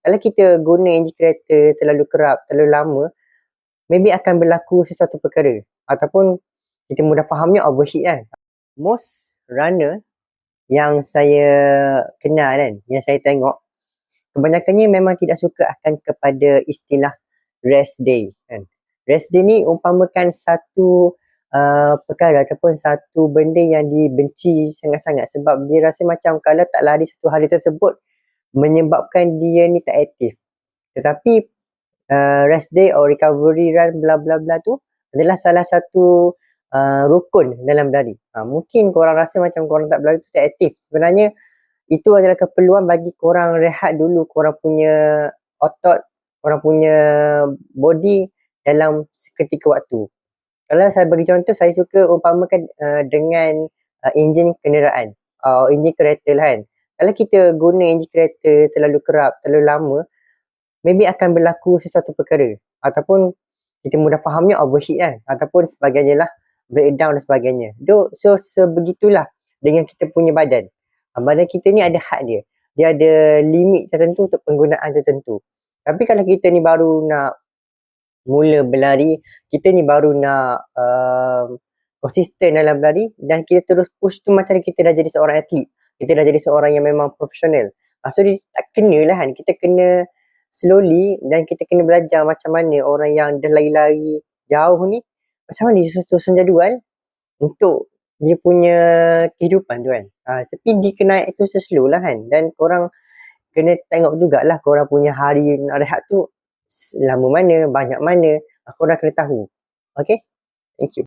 Kalau kita guna enjin kereta terlalu kerap, terlalu lama, maybe akan berlaku sesuatu perkara. Ataupun kita mudah fahamnya overheat kan. Most runner yang saya kenal kan, yang saya tengok, kebanyakannya memang tidak suka akan kepada istilah rest day kan. Rest day ni umpamakan satu uh, perkara ataupun satu benda yang dibenci sangat-sangat sebab dia rasa macam kalau tak lari satu hari tersebut menyebabkan dia ni tak aktif. Tetapi uh, rest day or recovery run bla bla bla tu adalah salah satu uh, rukun dalam berlari. Uh, mungkin korang rasa macam korang tak berlari tu tak aktif. Sebenarnya itu adalah keperluan bagi korang rehat dulu korang punya otot, korang punya body dalam seketika waktu. Kalau saya bagi contoh, saya suka umpamakan uh, dengan uh, enjin kenderaan, uh, enjin kereta lah kan. Kalau kita guna enjin kereta terlalu kerap, terlalu lama, maybe akan berlaku sesuatu perkara. Ataupun kita mudah fahamnya overheat kan. Ataupun sebagainya lah, breakdown dan sebagainya. So, sebegitulah dengan kita punya badan. Uh, badan kita ni ada had dia. Dia ada limit tertentu untuk penggunaan tertentu. Tapi kalau kita ni baru nak mula berlari, kita ni baru nak uh, konsisten dalam berlari dan kita terus push tu macam kita dah jadi seorang atlet. Kita dah jadi seorang yang memang profesional. Uh, so dia tak kena lah kan. Kita kena slowly dan kita kena belajar macam mana orang yang dah lari-lari jauh ni macam mana dia susun jadual untuk dia punya kehidupan tu kan. Uh, tapi dia kena itu slow lah kan. Dan korang kena tengok jugalah korang punya hari nak rehat tu lama mana, banyak mana, korang kena tahu. Okay? Thank you.